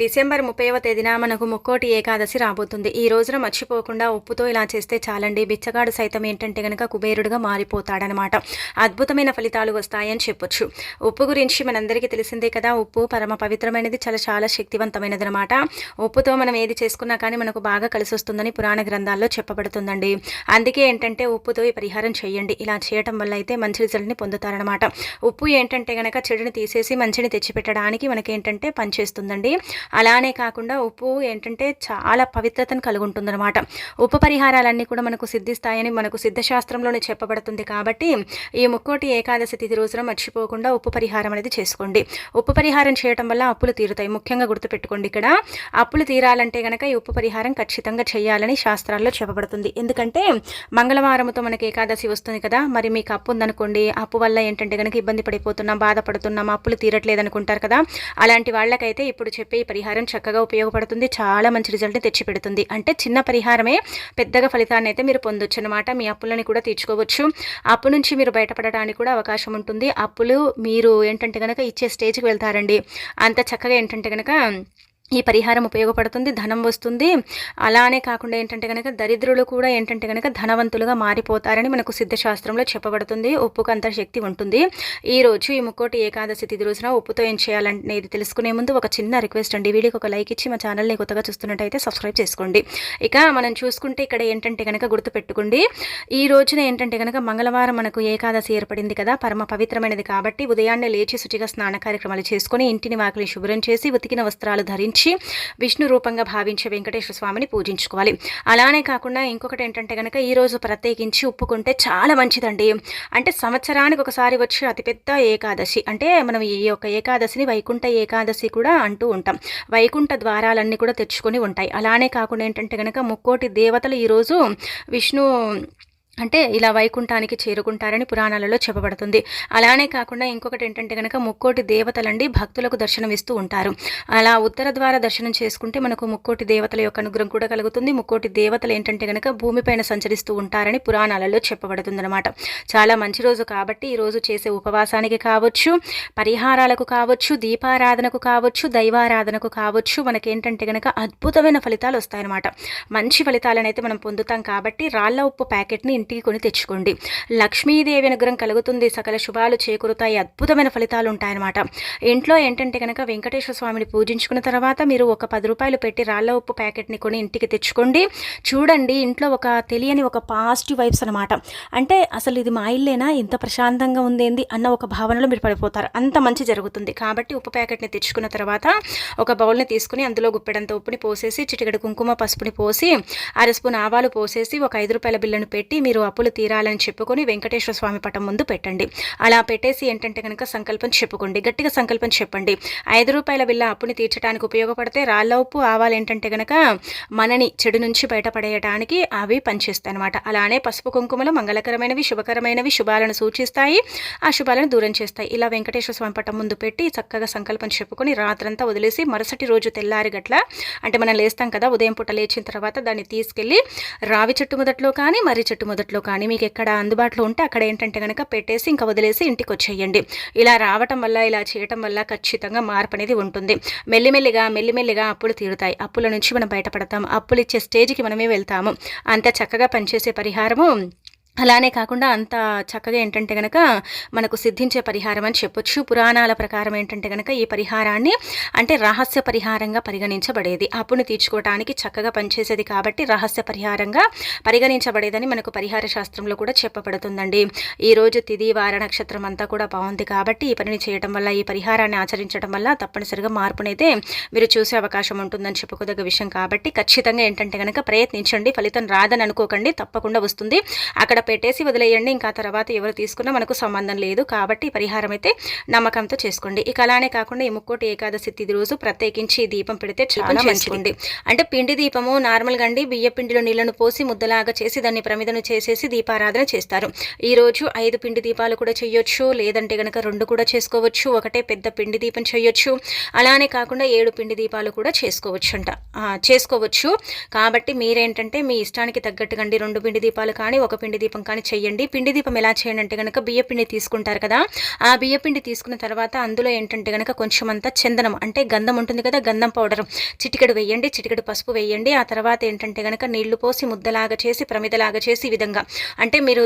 December ముప్పైవ తేదీన మనకు ముక్కోటి ఏకాదశి రాబోతుంది. ఈ రోజున మర్చిపోకుండా ఉప్పుతో ఇలా చేస్తే చాలండి. బిచ్చగాడు సైతం ఏంటంటే గనక కుబేరుడుగా మారిపోతాడనమాట. అద్భుతమైన ఫలితాలు వస్తాయని చెప్పొచ్చు. ఉప్పు గురించి మనందరికీ తెలిసిందే కదా. ఉప్పు పరమ పవిత్రమైనది చాలా చాలా శక్తివంతమైనది అనమాట ఉప్పుతో మనం ఏది చేసుకున్నా కానీ మనకు బాగా కలిసి వస్తుందని పురాణ గ్రంథాల్లో చెప్పబడుతుందండి. అందుకే ఏంటంటే ఉప్పుతో ఈ పరిహారం చేయండి. ఇలా చేయటం వల్ల అయితే మంచి రిజల్ట్ని పొందుతారనమాట. ఉప్పు ఏంటంటే గనక చెడుని తీసేసి మంచిని తెచ్చిపెట్టడానికి మనకి ఏంటంటే పనిచేస్తుందండి. అలానే కాకుండా ఉప్పు ఏంటంటే చాలా పవిత్రతను కలిగి ఉంటుందన్నమాట ఉప్పు పరిహారాలన్నీ కూడా మనకు సిద్ధిస్తాయని మనకు సిద్ధశాస్త్రంలోనే చెప్పబడుతుంది కాబట్టి ఈ ముక్కోటి ఏకాదశి తిథి రోజున మర్చిపోకుండా ఉప్పు పరిహారం అనేది చేసుకోండి. ఉప్పు పరిహారం చేయటం వల్ల అప్పులు తీరుతాయి. ముఖ్యంగా గుర్తుపెట్టుకోండి ఇక్కడ. అప్పులు తీరాలంటే కనుక ఈ ఉప్పు పరిహారం ఖచ్చితంగా చేయాలని శాస్త్రాల్లో చెప్పబడుతుంది. ఎందుకంటే మంగళవారంతో మనకి ఏకాదశి వస్తుంది కదా. మరి మీకు అప్పు ఉందనుకోండి. అప్పు వల్ల ఏంటంటే కనుక ఇబ్బంది పడిపోతున్నాం బాధపడుతున్నాం అప్పులు తీరట్లేదు అనుకుంటారు కదా. అలాంటి వాళ్ళకైతే ఇప్పుడు చెప్పే పరిహారం చక్కగా ఉపయోగపడుతుంది చాలా మంచి రిజల్ట్ని తెచ్చిపెడుతుంది. అంటే చిన్న పరిహారమే పెద్దగా ఫలితాన్ని అయితే మీరు పొందొచ్చు అనమాట మీ అప్పులని కూడా తీర్చుకోవచ్చు. అప్పు నుంచి మీరు బయటపడడానికి కూడా అవకాశం ఉంటుంది. అప్పులు మీరు ఏంటంటే కనుక ఇచ్చే స్టేజ్కి వెళ్తారండి. అంత చక్కగా ఏంటంటే కనుక ఈ పరిహారం ఉపయోగపడుతుంది ధనం వస్తుంది. అలానే కాకుండా ఏంటంటే కనుక దరిద్రులు కూడా ఏంటంటే కనుక ధనవంతులుగా మారిపోతారని మనకు సిద్ధశాస్త్రంలో చెప్పబడుతుంది. ఉప్పుకు అంత శక్తి ఉంటుంది. ఈ రోజు ఈ ముక్కోటి ఏకాదశి తిది రోజున ఉప్పుతో ఏం చేయాలనేది తెలుసుకునే ముందు ఒక చిన్న రిక్వెస్ట్ అండి. వీడియోకి ఒక లైక్ ఇచ్చి మా ఛానల్ని కొత్తగా చూస్తున్నట్టయితే సబ్స్క్రైబ్ చేసుకోండి. ఇక మనం చూసుకుంటే ఇక్కడ ఏంటంటే కనుక గుర్తుపెట్టుకోండి. ఈ రోజున ఏంటంటే కనుక మంగళవారం మనకు ఏకాదశి ఏర్పడింది కదా పరమ పవిత్రమైనది కాబట్టి ఉదయాన్నే లేచి శుచిగా స్నాన కార్యక్రమాలు చేసుకుని ఇంటిని వాకిలి శుభ్రం చేసి ఉతికిన వస్త్రాలు ధరించి పూజించి విష్ణు రూపంగా భావించే వెంకటేశ్వర స్వామిని పూజించుకోవాలి. అలానే కాకుండా ఇంకొకటి ఏంటంటే కనుక ఈరోజు ప్రత్యేకించి ఉప్పుకుంటే చాలా మంచిదండి. అంటే సంవత్సరానికి ఒకసారి వచ్చే అతిపెద్ద ఏకాదశి. అంటే మనం ఈ యొక్క ఏకాదశిని వైకుంఠ ఏకాదశి కూడా అంటూ ఉంటాం. వైకుంఠ ద్వారాలన్నీ కూడా తెచ్చుకొని ఉంటాయి. అలానే కాకుండా ఏంటంటే కనుక ముక్కోటి దేవతలు ఈరోజు విష్ణు అంటే ఇలా వైకుంఠానికి చేరుకుంటారని పురాణాలలో చెప్పబడుతుంది. అలానే కాకుండా ఇంకొకటి ఏంటంటే కనుక ముక్కోటి దేవతలండి భక్తులకు దర్శనం ఇస్తూ ఉంటారు. అలా ఉత్తర ద్వార దర్శనం చేసుకుంటే మనకు ముక్కోటి దేవతల యొక్క అనుగ్రహం కూడా కలుగుతుంది. ముక్కోటి దేవతలు ఏంటంటే కనుక భూమిపైన సంచరిస్తూ ఉంటారని పురాణాలలో చెప్పబడుతుంది అనమాట చాలా మంచి రోజు కాబట్టి ఈ రోజు చేసే ఉపవాసానికి కావచ్చు పరిహారాలకు కావచ్చు దీపారాధనకు కావచ్చు దైవారాధనకు కావచ్చు మనకేంటంటే కనుక అద్భుతమైన ఫలితాలు వస్తాయన్నమాట. మంచి ఫలితాలనైతే మనం పొందుతాం కాబట్టి రాళ్ళ ఉప్పు ప్యాకెట్ని ఇంటికి కొని తెచ్చుకోండి. లక్ష్మీదేవి అనుగ్రహం కలుగుతుంది. సకల శుభాలు చేకూరుతాయి. అద్భుతమైన ఫలితాలు ఉంటాయన్నమాట. ఇంట్లో ఏంటంటే కనుక వెంకటేశ్వర స్వామిని పూజించుకున్న తర్వాత మీరు ఒక పది రూపాయలు పెట్టి రాళ్ళ ఉప్పు ప్యాకెట్ని కొని ఇంటికి తెచ్చుకోండి. చూడండి ఇంట్లో ఒక తెలియని ఒక పాజిటివ్ వైబ్స్ అనమాట అంటే అసలు ఇది మా ఇల్లేనా? ఇంత ప్రశాంతంగా ఉందేంది? అన్న ఒక భావనలో మీరు పడిపోతారు. అంత మంచి జరుగుతుంది. కాబట్టి ఉప్పు ప్యాకెట్ని తెచ్చుకున్న తర్వాత ఒక బౌల్ని తీసుకుని అందులో గుప్పెడంత ఉప్పుని పోసేసి చిటికడి కుంకుమ పసుపుని పోసి అర స్పూన్ ఆవాలు పోసేసి ఒక ఐదు రూపాయల బిల్లును పెట్టి మీరు అప్పులు తీరాలని చెప్పుకొని వెంకటేశ్వర స్వామి పటం ముందు పెట్టండి. అలా పెట్టేసి ఏంటంటే కనుక సంకల్పం చెప్పుకోండి. గట్టిగా సంకల్పం చెప్పండి. ఐదు రూపాయల బిల్ల అప్పుని తీర్చడానికి ఉపయోగపడితే రాళ్ళ ఉప్పు ఆవాలు ఏంటంటే కనుక మనని చెడు నుంచి బయటపడేయడానికి అవి పనిచేస్తాయి అనమాట అలానే పసుపు కుంకుమలు మంగళకరమైనవి శుభకరమైనవి శుభాలను సూచిస్తాయి. ఆ శుభాలను దూరం చేస్తాయి. ఇలా వెంకటేశ్వర స్వామి పటం ముందు పెట్టి చక్కగా సంకల్పం చెప్పుకొని రాత్రంతా వదిలేసి మరుసటి రోజు తెల్లారి గట్ల అంటే మనం లేస్తాం కదా ఉదయం పూట లేచిన తర్వాత దాన్ని తీసుకెళ్ళి రావి చెట్టు మొదట్లో కానీ మర్రి చెట్టు మొదట్లో కానీ మీకు ఎక్కడ అందుబాటులో ఉంటే అక్కడ ఏంటంటే కనుక పెట్టేసి ఇంకా వదిలేసి ఇంటికి వచ్చేయండి ఇలా రావటం వల్ల ఇలా చేయటం వల్ల ఖచ్చితంగా మార్పు అనేది ఉంటుంది. మెల్లిమెల్లిగా మెల్లిమెల్లిగా అప్పులు తీరుతాయి. అప్పుల నుంచి మనం బయటపడతాం. అప్పులు ఇచ్చే స్టేజ్కి మనమే వెళ్తాము. అంత చక్కగా పనిచేసే పరిహారము అలానే కాకుండా అంత చక్కగా ఏంటంటే కనుక మనకు సిద్ధించే పరిహారం అని చెప్పొచ్చు. పురాణాల ప్రకారం ఏంటంటే కనుక ఈ పరిహారాన్ని అంటే రహస్య పరిహారంగా పరిగణించబడేది. అప్పుని తీర్చుకోవడానికి చక్కగా పనిచేసేది కాబట్టి రహస్య పరిహారంగా పరిగణించబడేదని మనకు పరిహార శాస్త్రంలో కూడా చెప్పబడుతుందండి. ఈరోజు తిది వార నక్షత్రం అంతా కూడా బాగుంది కాబట్టి ఈ పనిని చేయడం వల్ల ఈ పరిహారాన్ని ఆచరించడం వల్ల తప్పనిసరిగా మార్పునైతే మీరు చూసే అవకాశం ఉంటుందని చెప్పుకోదగ్గ విషయం కాబట్టి ఖచ్చితంగా ఏంటంటే కనుక ప్రయత్నించండి. ఫలితం రాదని అనుకోకండి. తప్పకుండా వస్తుంది. అక్కడ పెట్టేసి వదిలేయండి. ఇంకా తర్వాత ఎవరు తీసుకున్నా మనకు సంబంధం లేదు కాబట్టి పరిహారం అయితే నమ్మకంతో చేసుకోండి. ఇక అలానే కాకుండా ఈ ముక్కోటి ఏకాదశి తిది రోజు ప్రత్యేకించి దీపం పెడితే చాలా మంచిది. అంటే పిండి దీపము నార్మల్గా అండి బియ్య పిండిలో నీళ్ళను పోసి ముద్దలాగా చేసి దాన్ని ప్రమిదను చేసేసి దీపారాధన చేస్తారు. ఈ రోజు ఐదు పిండి దీపాలు కూడా చేయొచ్చు. లేదంటే గనక రెండు కూడా చేసుకోవచ్చు. ఒకటే పెద్ద పిండి దీపం చేయొచ్చు. అలానే కాకుండా ఏడు పిండి దీపాలు కూడా చేసుకోవచ్చు అంట చేసుకోవచ్చు. కాబట్టి మీరేంటంటే మీ ఇష్టానికి తగ్గట్టుగా రెండు పిండి దీపాలు కానీ ఒక పిండి దీపం దీపం కానీ చేయండి. పిండి దీపం ఎలా చేయండి అంటే కనుక బియ్య పిండి తీసుకుంటారు కదా ఆ బియ్య పిండి తీసుకున్న తర్వాత అందులో ఏంటంటే కనుక కొంచెం అంతా చందనం అంటే గంధం ఉంటుంది కదా గంధం పౌడర్. చిటికెడు వేయండి చిటికెడు పసుపు వేయండి. ఆ తర్వాత ఏంటంటే కనుక నీళ్ళు పోసి ముద్దలాగా చేసి ప్రమిదలాగా చేసి ఈ విధంగా. అంటే మీరు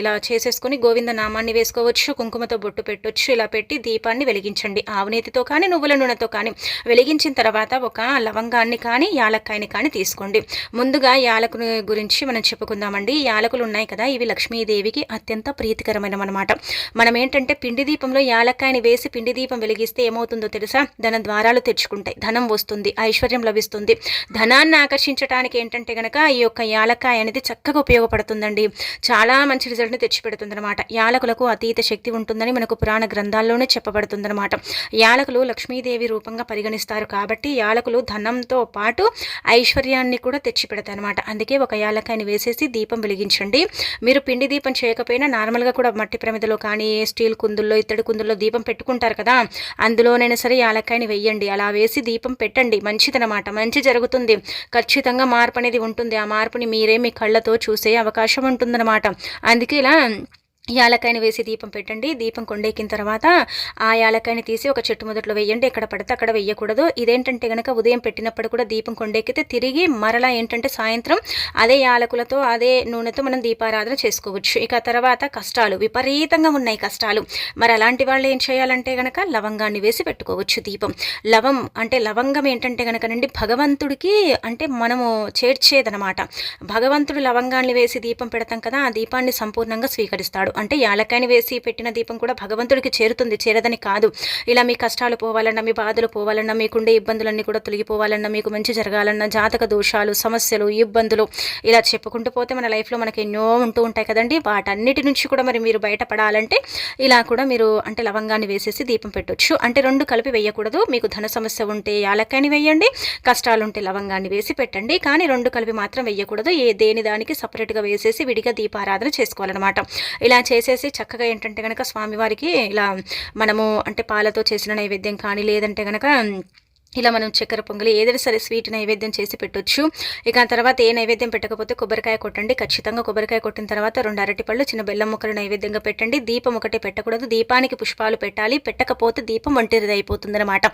ఇలా చేసేసుకొని గోవింద నామాన్ని వేసుకోవచ్చు కుంకుమతో బొట్టు పెట్టొచ్చు ఇలా పెట్టి దీపాన్ని వెలిగించండి. ఆవునేతితో కానీ నువ్వుల నూనెతో కానీ. వెలిగించిన తర్వాత ఒక లవంగాన్ని కానీ యాలక్కాయని కానీ తీసుకోండి. ముందుగా యాలకుని గురించి మనం చెప్పుకుందామండి. యాలకులు ఉన్నాయి కదా ఇవి లక్ష్మీదేవికి అత్యంత ప్రీతికరమైనమనమాట మనం ఏంటంటే పిండి దీపంలో యాలక్కాయని వేసి పిండి దీపం వెలిగిస్తే ఏమవుతుందో తెలుసా? ధన ద్వారాలు తెచ్చుకుంటాయి. ధనం వస్తుంది ఐశ్వర్యం లభిస్తుంది. ధనాన్ని ఆకర్షించడానికి ఏంటంటే కనుక ఈ యొక్క యాలక్కాయ అనేది చక్కగా ఉపయోగపడుతుందండి. చాలా మంచి రిజల్ట్ని తెచ్చిపెడుతుంది అనమాట యాలకులకు అతీత శక్తి ఉంటుందని మనకు పురాణ గ్రంథాల్లోనే చెప్పబడుతుందన్నమాట. యాలకులు లక్ష్మీదేవి రూపంగా పరిగణిస్తారు కాబట్టి యాలకులు ధనంతో పాటు ఐశ్వర్యాన్ని కూడా తెచ్చిపెడతాయి అనమాట అందుకే ఒక యాలకాయని వేసేసి దీపం వెలిగించండి. మీరు పిండి దీపం చేయకపోయినా నార్మల్గా కూడా మట్టి ప్రమిదలో కానీ స్టీల్ కుందుల్లో ఇత్తడి కుందుల్లో దీపం పెట్టుకుంటారు కదా. అందులోనైనా సరే యాలక్కాయని వెయ్యండి. అలా వేసి దీపం పెట్టండి. మంచిదనమాట. మంచి జరుగుతుంది. ఖచ్చితంగా మార్పు అనేది ఉంటుంది. ఆ మార్పుని మీరే మీ కళ్ళతో చూసే అవకాశం ఉంటుందన్నమాట అందుకే ఇలా యాలకాయని వేసి దీపం పెట్టండి. దీపం కొండెక్కిన తర్వాత ఆ యాలకాయని తీసి ఒక చెట్టు మొదట్లో వేయండి. ఎక్కడ పడితే అక్కడ వేయకూడదు. ఇదేంటంటే కనుక ఉదయం పెట్టినప్పుడు కూడా దీపం కొండెక్కితే తిరిగి మరలా ఏంటంటే సాయంత్రం అదే యాలకులతో అదే నూనెతో మనం దీపారాధన చేసుకోవచ్చు. ఇక తర్వాత కష్టాలు విపరీతంగా ఉన్నాయి కష్టాలు. మరి అలాంటి వాళ్ళు ఏం చేయాలంటే కనుక లవంగాన్ని వేసి పెట్టుకోవచ్చు దీపం. లవం అంటే లవంగం ఏంటంటే కనుకనండి భగవంతుడికి అంటే మనము చేర్చేదనమాట. భగవంతుడు లవంగాన్ని వేసి దీపం పెడతాం కదా ఆ దీపాన్ని సంపూర్ణంగా స్వీకరిస్తాడు. అంటే యాలకాయని వేసి పెట్టిన దీపం కూడా భగవంతుడికి చేరుతుంది చేరదని కాదు. ఇలా మీ కష్టాలు పోవాలన్నా మీ బాధలు పోవాలన్నా మీకుండే ఇబ్బందులన్నీ కూడా తొలగిపోవాలన్నా మీకు మంచి జరగాలన్నా జాతక దోషాలు సమస్యలు ఇబ్బందులు ఇలా చెప్పుకుంటూ పోతే మన లైఫ్లో మనకి ఎన్నో ఉంటూ ఉంటాయి కదండి. వాటన్నిటి నుంచి కూడా మరి మీరు బయటపడాలంటే ఇలా కూడా మీరు అంటే లవంగాన్ని వేసేసి దీపం పెట్టొచ్చు. అంటే రెండు కలిపి వేయకూడదు. మీకు ధన సమస్య ఉంటే యాలక్కాయని వేయండి కష్టాలు ఉంటే లవంగాన్ని వేసి పెట్టండి. కానీ రెండు కలిపి మాత్రం వేయకూడదు. ఏ దేని దానికి సపరేట్గా వేసేసి విడిగా దీపారాధన చేసుకోవాలన్నమాట. ఇలా చేసేసి చక్కగా ఏంటంటే కనుక స్వామివారికి ఇలా మనము అంటే పాలతో చేసిన నైవేద్యం కానీ లేదంటే కనుక ఇలా మనం చక్కెర పొంగలి ఏదైనా సరే స్వీట్ నైవేద్యం చేసి పెట్టొచ్చు. ఇక తర్వాత ఏ నైవేద్యం పెట్టకపోతే కొబ్బరికాయ కొట్టండి. ఖచ్చితంగా కొబ్బరికాయ కొట్టిన తర్వాత రెండు అరటిపళ్ళు చిన్న బెల్లం ముక్కలు నైవేద్యంగా పెట్టండి. దీపం ఒకటే పెట్టకూడదు. దీపానికి పుష్పాలు పెట్టాలి. పెట్టకపోతే దీపం ఒంటిది అయిపోతుంది అనమాట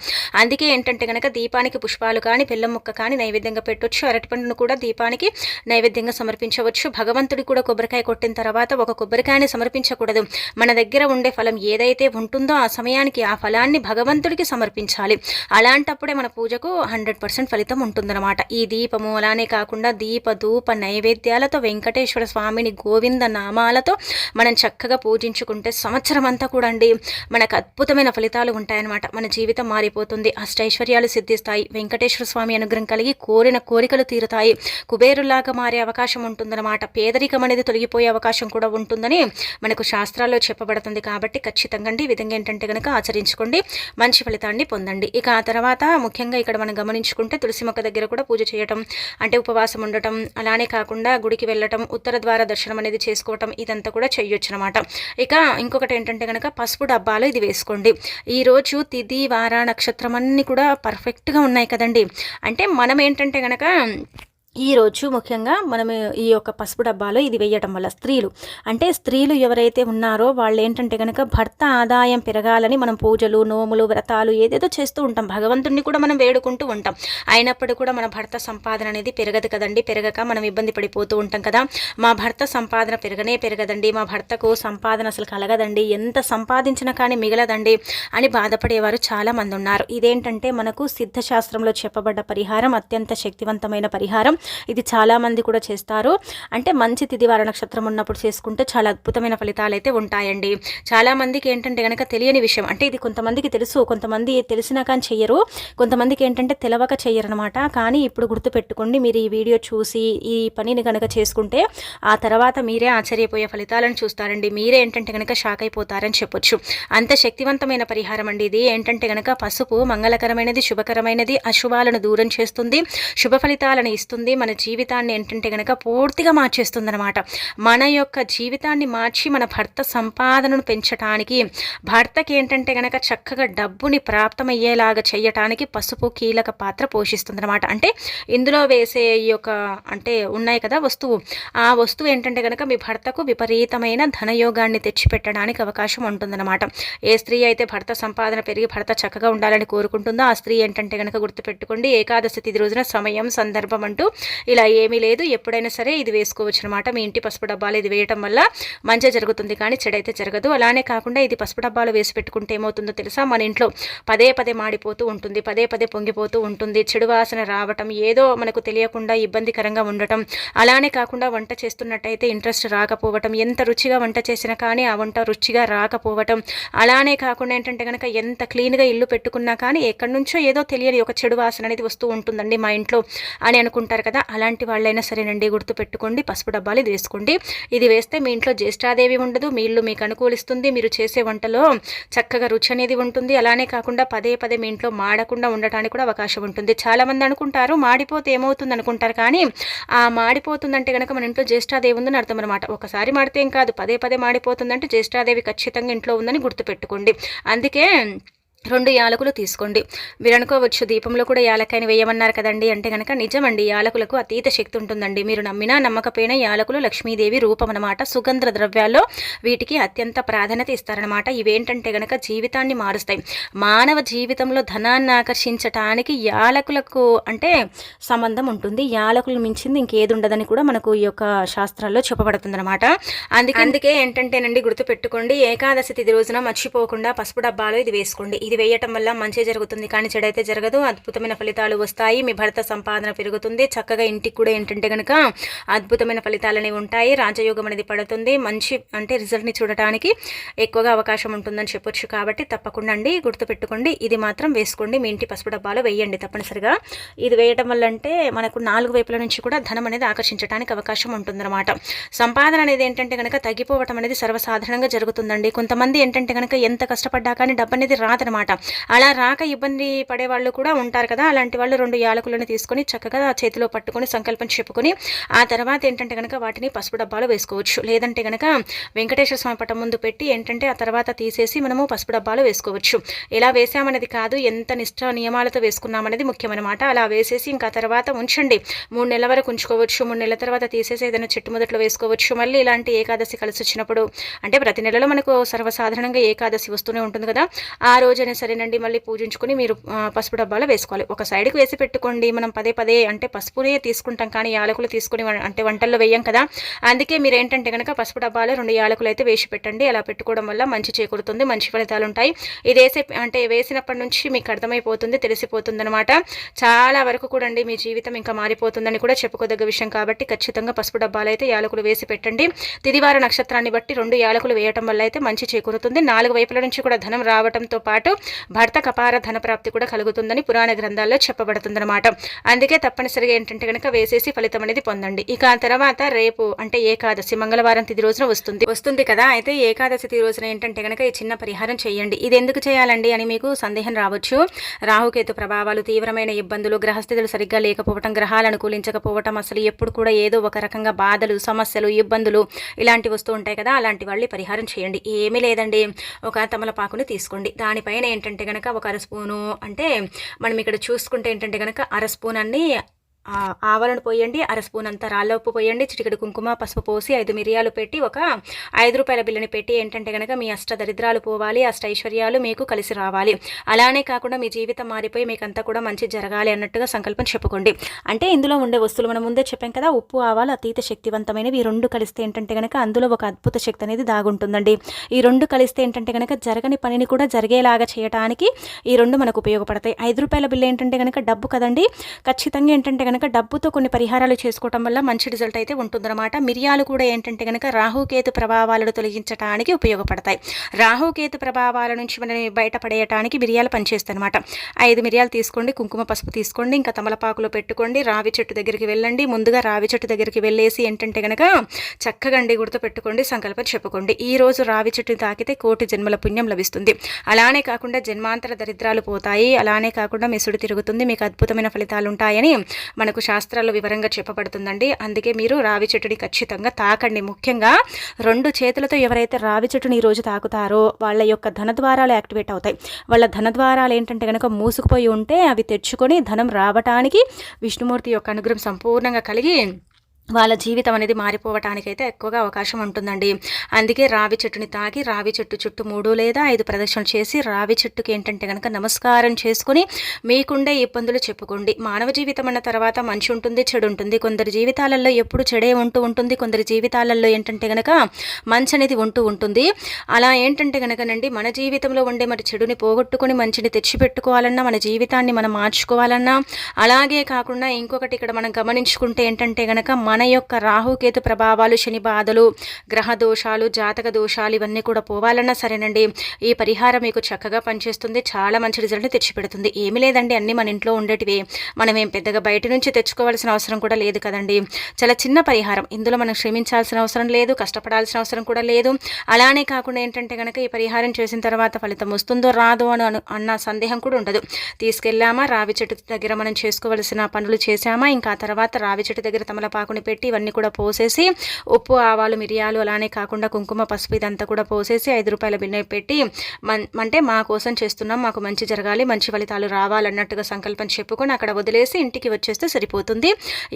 అందుకే ఏంటంటే కనుక దీపానికి పుష్పాలు కానీ బెల్లం ముక్క కానీ నైవేద్యంగా పెట్టొచ్చు. అరటిపండును కూడా దీపానికి నైవేద్యంగా సమర్పించవచ్చు. భగవంతుడి కూడా కొబ్బరికాయ కొట్టిన తర్వాత ఒక కొబ్బరికాయని సమర్పించకూడదు. మన దగ్గర ఉండే ఫలం ఏదైతే ఉంటుందో ఆ సమయానికి ఆ ఫలాన్ని భగవంతుడికి సమర్పించాలి. అలాంటప్పుడు అప్పుడే మన పూజకు హండ్రెడ్ పర్సెంట్ ఫలితం ఉంటుందన్నమాట. ఈ దీపము అలానే కాకుండా దీప ధూప నైవేద్యాలతో వెంకటేశ్వర స్వామిని గోవింద నామాలతో మనం చక్కగా పూజించుకుంటే సంవత్సరం అంతా కూడా అండి మనకు అద్భుతమైన ఫలితాలు ఉంటాయన్నమాట. మన జీవితం మారిపోతుంది. అష్టైశ్వర్యాలు సిద్ధిస్తాయి. వెంకటేశ్వర స్వామి అనుగ్రహం కలిగి కోరిన కోరికలు తీరుతాయి. కుబేరులాగా మారే అవకాశం ఉంటుందన్నమాట. పేదరికం అనేది తొలగిపోయే అవకాశం కూడా ఉంటుందని మనకు శాస్త్రాల్లో చెప్పబడుతుంది. కాబట్టి ఖచ్చితంగా ఈ విధంగా ఏంటంటే కనుక ఆచరించుకోండి. మంచి ఫలితాన్ని పొందండి. ఇక ఆ తర్వాత ముఖ్యంగా ఇక్కడ మనం గమనించుకుంటే తులసి మొక్క దగ్గర కూడా పూజ చేయటం అంటే ఉపవాసం ఉండటం అలానే కాకుండా గుడికి వెళ్ళటం ఉత్తర ద్వార దర్శనం అనేది చేసుకోవటం ఇదంతా కూడా చేయొచ్చు అనమాట ఇక ఇంకొకటి ఏంటంటే కనుక పసుపు డబ్బాలో ఇది వేసుకోండి. ఈరోజు తిది వార నక్షత్రం అన్నీ కూడా పర్ఫెక్ట్గా ఉన్నాయి కదండి. అంటే మనం ఏంటంటే కనుక ఈరోజు ముఖ్యంగా మనం ఈ యొక్క పసుపు డబ్బాలో ఇది వేయటం వల్ల స్త్రీలు అంటే స్త్రీలు ఎవరైతే ఉన్నారో వాళ్ళు ఏంటంటే కనుక భర్త ఆదాయం పెరగాలని మనం పూజలు నోములు వ్రతాలు ఏదేదో చేస్తూ ఉంటాం. భగవంతుడిని కూడా మనం వేడుకుంటూ ఉంటాం. అయినప్పుడు కూడా మన భర్త సంపాదన అనేది పెరగదు కదండి. పెరగక మనం ఇబ్బంది పడిపోతూ ఉంటాం కదా. మా భర్త సంపాదన పెరగనే పెరగదండి. మా భర్తకు సంపాదన అసలు కలగదండి. ఎంత సంపాదించినా కానీ మిగలదండి అని బాధపడేవారు చాలామంది ఉన్నారు. ఇదేంటంటే మనకు సిద్ధశాస్త్రంలో చెప్పబడ్డ పరిహారం అత్యంత శక్తివంతమైన పరిహారం. ఇది చాలామంది కూడా చేస్తారు. అంటే మంచి తిదివార నక్షత్రం ఉన్నప్పుడు చేసుకుంటే చాలా అద్భుతమైన ఫలితాలు అయితే ఉంటాయండి చాలామందికి ఏంటంటే కనుక తెలియని విషయం అంటే ఇది కొంతమందికి తెలుసు కొంతమంది తెలిసినా కానీ చెయ్యరు. కొంతమందికి ఏంటంటే తెలవక చెయ్యరనమాట కానీ ఇప్పుడు గుర్తుపెట్టుకోండి మీరు ఈ వీడియో చూసి ఈ పనిని కనుక చేసుకుంటే ఆ తర్వాత మీరే ఆశ్చర్యపోయే ఫలితాలను చూస్తారండి. మీరే ఏంటంటే కనుక షాక్ అయిపోతారని చెప్పొచ్చు. అంత శక్తివంతమైన పరిహారం అండి ఇది. ఏంటంటే కనుక పసుపు మంగళకరమైనది శుభకరమైనది అశుభాలను దూరం చేస్తుంది శుభ ఫలితాలను ఇస్తుంది. మన జీవితాన్ని ఏంటంటే కనుక పూర్తిగా మార్చేస్తుందనమాట మన యొక్క జీవితాన్ని మార్చి మన భర్త సంపాదనను పెంచటానికి భర్తకి ఏంటంటే కనుక చక్కగా డబ్బుని ప్రాప్తమయ్యేలాగా చేయటానికి పసుపు కీలక పాత్ర పోషిస్తుందనమాట అంటే ఇందులో వేసే ఈ యొక్క అంటే ఉన్నాయి కదా వస్తువు. ఆ వస్తువు ఏంటంటే కనుక మీ భర్తకు విపరీతమైన ధనయోగాన్ని తెచ్చిపెట్టడానికి అవకాశం ఉంటుందన్నమాట. ఏ స్త్రీ అయితే భర్త సంపాదన పెరిగి భర్త చక్కగా ఉండాలని కోరుకుంటుందో ఆ స్త్రీ ఏంటంటే కనుక గుర్తుపెట్టుకోండి ఏకాదశి తిథి రోజున సమయం సందర్భం అంటూ ఇలా ఏమీ లేదు. ఎప్పుడైనా సరే ఇది వేసుకోవచ్చు అనమాట మీ ఇంటి పసుపు డబ్బాలు ఇది వేయటం వల్ల మంచి జరుగుతుంది కానీ చెడైతే జరగదు. అలానే కాకుండా ఇది పసుపు డబ్బాలు వేసి పెట్టుకుంటే ఏమవుతుందో తెలుసా? మన ఇంట్లో పదే పదే మాడిపోతూ ఉంటుంది. పదే పదే పొంగిపోతూ ఉంటుంది. చెడు వాసన రావటం ఏదో మనకు తెలియకుండా ఇబ్బందికరంగా ఉండటం అలానే కాకుండా వంట చేస్తున్నట్టయితే ఇంట్రెస్ట్ రాకపోవటం ఎంత రుచిగా వంట చేసినా కానీ ఆ వంట రుచిగా రాకపోవటం అలానే కాకుండా ఏంటంటే కనుక ఎంత క్లీన్గా ఇల్లు పెట్టుకున్నా కానీ ఎక్కడి నుంచో ఏదో తెలియని ఒక చెడు వాసన అనేది వస్తూ ఉంటుందండి మా ఇంట్లో అని అనుకుంటారు కదా. అలాంటి వాళ్ళైనా సరేనండి గుర్తు పెట్టుకోండి పసుపు డబ్బాలు ఇది వేసుకోండి. ఇది వేస్తే మీ ఇంట్లో జ్యేష్ఠాదేవి ఉండదు మీ ఇల్లు మీకు అనుకూలిస్తుంది మీరు చేసే వంటలో చక్కగా రుచి అనేది ఉంటుంది. అలానే కాకుండా పదే పదే మీ ఇంట్లో మాడకుండా ఉండటానికి కూడా అవకాశం ఉంటుంది. చాలామంది అనుకుంటారు మాడిపోతే ఏమవుతుంది అనుకుంటారు కానీ ఆ మాడిపోతుందంటే కనుక మన ఇంట్లో జ్యేష్ఠాదేవి ఉందని అర్థం అనమాట ఒకసారి మాడితే ఏం కాదు పదే పదే మాడిపోతుందంటే జ్యేష్ఠాదేవి ఖచ్చితంగా ఇంట్లో ఉందని గుర్తుపెట్టుకోండి. అందుకే రెండు యాలకులు తీసుకోండి. మీరు అనుకోవచ్చు దీపంలో కూడా యాలకాయని వేయమన్నారు కదండి. అంటే కనుక నిజమండి యాలకులకు అతీత శక్తి ఉంటుందండి. మీరు నమ్మినా నమ్మకపోయినా యాలకులు లక్ష్మీదేవి రూపం అనమాట సుగంధ ద్రవ్యాల్లో వీటికి అత్యంత ప్రాధాన్యత ఇస్తారనమాట ఇవేంటంటే కనుక జీవితాన్ని మారుస్తాయి. మానవ జీవితంలో ధనాన్ని ఆకర్షించటానికి యాలకులకు అంటే సంబంధం ఉంటుంది. యాలకులు మించింది ఇంకేది ఉండదని కూడా మనకు ఈ యొక్క శాస్త్రాల్లో చెప్పబడుతుంది అనమాట అందుకే అందుకే ఏంటంటేనండి గుర్తుపెట్టుకోండి. ఏకాదశి తిది రోజున మర్చిపోకుండా పసుపు డబ్బాలో ఇది వేసుకోండి. ఇది ఇది వేయటం వల్ల మంచి జరుగుతుంది. కానీ చెడైతే జరగదు. అద్భుతమైన ఫలితాలు వస్తాయి. మీ భర్త సంపాదన పెరుగుతుంది. చక్కగా ఇంటికి కూడా ఏంటంటే కనుక అద్భుతమైన ఫలితాలు అనేవి ఉంటాయి. రాజయోగం అనేది పడుతుంది. మంచి అంటే రిజల్ట్ని చూడటానికి ఎక్కువగా అవకాశం ఉంటుందని చెప్పొచ్చు కాబట్టి తప్పకుండా అండి. గుర్తుపెట్టుకోండి. ఇది మాత్రం వేసుకోండి. మీ ఇంటి పసుపు డబ్బాలో వేయండి తప్పనిసరిగా. ఇది వేయటం వల్ల అంటే మనకు నాలుగు వైపుల నుంచి కూడా ధనం అనేది ఆకర్షించడానికి అవకాశం ఉంటుందన్నమాట. సంపాదన అనేది ఏంటంటే కనుక తగ్గిపోవటం అనేది సర్వసాధారణంగా జరుగుతుందండి. కొంతమంది ఏంటంటే కనుక ఎంత కష్టపడ్డా కానీ డబ్బు అనేది రాదనమాట అలా రాక ఇబ్బంది పడే వాళ్ళు కూడా ఉంటారు కదా అలాంటి వాళ్ళు రెండు యాలకులను తీసుకొని చక్కగా చేతిలో పట్టుకొని సంకల్పం చెప్పుకొని ఆ తర్వాత ఏంటంటే కనుక వాటిని పసుపు డబ్బాలో వేసుకోవచ్చు. లేదంటే కనుక వెంకటేశ్వర స్వామి పటం ముందు పెట్టి ఏంటంటే ఆ తర్వాత తీసేసి మనము పసుపు డబ్బాలో వేసుకోవచ్చు. ఇలా వేసామనేది కాదు ఎంత నిష్ట నియమాలతో వేసుకున్నామనేది ముఖ్యమనమాట అలా వేసేసి ఇంకా తర్వాత ఉంచండి. మూడు నెలల వరకు ఉంచుకోవచ్చు. మూడు నెలల తర్వాత తీసేసి ఏదైనా చెట్టు మొదట్లో వేసుకోవచ్చు. మళ్ళీ ఇలాంటి ఏకాదశి కలిసి వచ్చినప్పుడు అంటే ప్రతి నెలలో మనకు సర్వసాధారణంగా ఏకాదశి వస్తూనే ఉంటుంది కదా ఆ రోజు సరేనండి మళ్ళీ పూజించుకొని మీరు పసుపు డబ్బాలో వేసుకోవాలి. ఒక సైడ్కి వేసి పెట్టుకోండి. మనం పదే పదే అంటే పసుపునే తీసుకుంటాం కానీ యాలకులు తీసుకుని అంటే వంటల్లో వేయం కదా. అందుకే మీరు ఏంటంటే కనుక పసుపు డబ్బాలో రెండు యాలకులు అయితే వేసి పెట్టండి. అలా పెట్టుకోవడం వల్ల మంచి చేకూరుతుంది మంచి ఫలితాలు ఉంటాయి. ఇది వేసే అంటే వేసినప్పటి నుంచి మీకు అర్థమైపోతుంది తెలిసిపోతుంది అనమాట చాలా వరకు కూడా అండి మీ జీవితం ఇంకా మారిపోతుందని కూడా చెప్పుకోదగ్గ విషయం కాబట్టి ఖచ్చితంగా పసుపు డబ్బాలు అయితే యాలకులు వేసి పెట్టండి. తిదివార నక్షత్రాన్ని బట్టి రెండు యాలకులు వేయటం వల్ల అయితే మంచి చేకూరుతుంది. నాలుగు వైపుల నుంచి కూడా ధనం రావడంతో పాటు భర్త కపార ధన ప్రాప్తి కూడా కలుగుతుందని పురాణ గ్రంథాల్లో చెప్పబడుతుందన్నమాట. అందుకే తప్పనిసరిగా ఏంటంటే కనుక వేసేసి ఫలితం అనేది పొందండి. ఇక ఆ తర్వాత రేపు అంటే ఏకాదశి మంగళవారం తిది రోజున వస్తుంది. వస్తుంది కదా? అయితే ఏకాదశి తిది రోజున ఏంటంటే కనుక ఈ చిన్న పరిహారం చేయండి. ఇది ఎందుకు చేయాలండి అని మీకు సందేహం రావచ్చు. రాహుకేతు ప్రభావాలు తీవ్రమైన ఇబ్బందులు గ్రహస్థితులు సరిగ్గా లేకపోవటం గ్రహాలు అనుకూలించకపోవటం అసలు ఎప్పుడు కూడా ఏదో ఒక రకంగా బాధలు సమస్యలు ఇబ్బందులు ఇలాంటివి వస్తూ ఉంటాయి కదా? అలాంటి వాళ్ళు పరిహారం చేయండి. ఏమీ లేదండి. ఒక తమలపాకుని తీసుకోండి. దానిపైన ఏంటంటే కనుక ఒక అర స్పూను అంటే మనం ఇక్కడ చూసుకుంటే ఏంటంటే కనుక అర స్పూన్ అన్ని ఆవలను పోయండి అర స్పూన్ అంత రాళ్ళ ఉప్పు పోయండి చిటికడు కుంకుమ పసుపు పోసి ఐదు మిరియాలు పెట్టి ఒక ఐదు రూపాయల బిల్లని పెట్టి ఏంటంటే కనుక మీ అష్ట దరిద్రాలు పోవాలి అష్ట ఐశ్వర్యాలు మీకు కలిసి రావాలి. అలానే కాకుండా మీ జీవితం మారిపోయి మీకు అంతా కూడా మంచి జరగాలి అన్నట్టుగా సంకల్పం చెప్పుకోండి. అంటే ఇందులో ఉండే వస్తువులు మనం ముందే చెప్పాం కదా ఉప్పు ఆవాలు అతీత శక్తివంతమైనవి. ఈ రెండు కలిస్తే ఏంటంటే కనుక అందులో ఒక అద్భుత శక్తి అనేది దాగుంటుందండి. ఈ రెండు కలిస్తే ఏంటంటే కనుక జరగని పనిని కూడా జరిగేలాగా చేయడానికి ఈ రెండు మనకు ఉపయోగపడతాయి. ఐదు రూపాయల బిల్లు ఏంటంటే కనుక డబ్బు కదండి. ఖచ్చితంగా ఏంటంటే కనుక డబ్బుతో కొన్ని పరిహారాలు చేసుకోవటం వల్ల మంచి రిజల్ట్ అయితే ఉంటుందన్నమాట. మిరియాలు కూడా ఏంటంటే కనుక రాహుకేతు ప్రభావాలను తొలగించడానికి ఉపయోగపడతాయి. రాహుకేతు ప్రభావాల నుంచి మనం బయటపడేయటానికి మిరియాలు పనిచేస్తాయి అనమాట ఐదు మిరియాలు తీసుకోండి కుంకుమ పసుపు తీసుకోండి ఇంకా తమలపాకులో పెట్టుకోండి రావి చెట్టు దగ్గరికి వెళ్ళండి ముందుగా రావి చెట్టు దగ్గరికి వెళ్ళేసి ఏంటంటే కనుక చక్కగా అండి గుర్తు పెట్టుకోండి సంకల్పం చెప్పుకోండి. ఈ రోజు రావి చెట్టు తాకితే కోటి జన్మల పుణ్యం లభిస్తుంది. అలానే కాకుండా జన్మాంతర దరిద్రాలు పోతాయి. అలానే కాకుండా మెసుడు తిరుగుతుంది. మీకు అద్భుతమైన ఫలితాలు ఉంటాయని మనకు శాస్త్రాల్లో వివరంగా చెప్పబడుతుందండి. అందుకే మీరు రావి చెట్టుని ఖచ్చితంగా తాకండి. ముఖ్యంగా రెండు చేతులతో ఎవరైతే రావి చెట్టుని ఈరోజు తాకుతారో వాళ్ళ యొక్క ధన ద్వారాలు యాక్టివేట్ అవుతాయి. వాళ్ళ ధన ద్వారాలు ఏంటంటే కనుక మూసుకుపోయి ఉంటే అవి తెచ్చుకొని ధనం రావటానికి విష్ణుమూర్తి యొక్క అనుగ్రహం సంపూర్ణంగా కలిగి వాళ్ళ జీవితం అనేది మారిపోవటానికైతే ఎక్కువగా అవకాశం ఉంటుందండి. అందుకే రావి చెట్టుని తాగి రావి చెట్టు చుట్టూ మూడు లేదా ఐదు ప్రదక్షిణలు చేసి రావి చెట్టుకి ఏంటంటే కనుక నమస్కారం చేసుకుని మీకుండే ఇబ్బందులు చెప్పుకోండి. మానవ జీవితం అన్న తర్వాత మంచి ఉంటుంది చెడు ఉంటుంది. కొందరి జీవితాలలో ఎప్పుడు చెడే ఉంటూ ఉంటుంది. కొందరి జీవితాలలో ఏంటంటే కనుక మంచి అనేది ఉంటూ ఉంటుంది. అలా ఏంటంటే కనుకనండి మన జీవితంలో ఉండే మరి చెడుని పోగొట్టుకుని మంచిని తెచ్చిపెట్టుకోవాలన్నా మన జీవితాన్ని మనం మార్చుకోవాలన్నా అలాగే కాకుండా ఇంకొకటి ఇక్కడ మనం గమనించుకుంటే ఏంటంటే కనుక మన యొక్క రాహుకేతు ప్రభావాలు శని బాధలు గ్రహ దోషాలు జాతక దోషాలు ఇవన్నీ కూడా పోవాలన్నా సరేనండి. ఈ పరిహారం మీకు చక్కగా పనిచేస్తుంది. చాలా మంచి రిజల్ట్ తెచ్చిపెడుతుంది. ఏమి లేదండి. అన్నీ మన ఇంట్లో ఉండేటివి. మనం ఏం పెద్దగా బయట నుంచి తెచ్చుకోవాల్సిన అవసరం కూడా లేదు కదండి. చాలా చిన్న పరిహారం. ఇందులో మనం శ్రమించాల్సిన అవసరం లేదు కష్టపడాల్సిన అవసరం కూడా లేదు. అలానే కాకుండా ఏంటంటే కనుక ఈ పరిహారం చేసిన తర్వాత ఫలితం వస్తుందో రాదో అని అన్న సందేహం కూడా ఉండదు. తీసుకెళ్ళామా? రావి చెట్టు దగ్గర మనం చేసుకోవలసిన పనులు చేశామా? ఇంకా తర్వాత రావి చెట్టు దగ్గర తమలపాకుని పెట్టి ఇవన్నీ కూడా పోసేసి ఉప్పు ఆవాలు మిరియాలు అలానే కాకుండా కుంకుమ పసుపు ఇదంతా కూడా పోసేసి ఐదు రూపాయల బిన్నె పెట్టి అంటే మా కోసం చేస్తున్నాం మాకు మంచి జరగాలి మంచి ఫలితాలు రావాలన్నట్టుగా సంకల్పం చెప్పుకొని అక్కడ వదిలేసి ఇంటికి వచ్చేస్తే సరిపోతుంది.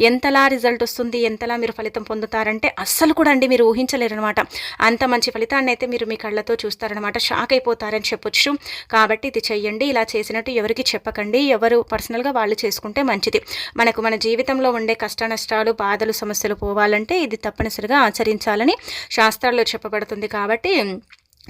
ఎంతలా రిజల్ట్ వస్తుంది ఎంతలా మీరు ఫలితం పొందుతారంటే అస్సలు కూడా అండి మీరు ఊహించలేరనమాట అంత మంచి ఫలితాన్ని అయితే మీరు మీ కళ్ళతో చూస్తారనమాట షాక్ అయిపోతారని చెప్పొచ్చు. కాబట్టి ఇది చెయ్యండి ఇలా చేసినట్టు ఎవరికి చెప్పకండి ఎవరు పర్సనల్గా వాళ్ళు చేసుకుంటే మంచిది. మనకు మన జీవితంలో ఉండే కష్ట నష్టాలు బాధలు సమస్యలు పోవాలంటే ఇది తప్పనిసరిగా ఆచరించాలని శాస్త్రాల్లో చెప్పబడుతుంది కాబట్టి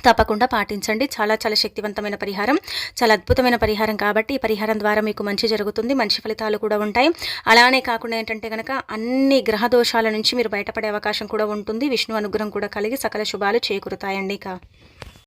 తప్పకుండా పాటించండి. చాలా చాలా శక్తివంతమైన పరిహారం చాలా అద్భుతమైన పరిహారం కాబట్టి ఈ పరిహారం ద్వారా మీకు మంచి జరుగుతుంది మంచి ఫలితాలు కూడా ఉంటాయి. అలానే కాకుండా ఏంటంటే కనుక అన్ని గ్రహ దోషాల నుంచి మీరు బయటపడే అవకాశం కూడా ఉంటుంది. విష్ణు అనుగ్రహం కూడా కలిగి సకల శుభాలు చేకూరుతాయండి ఇక.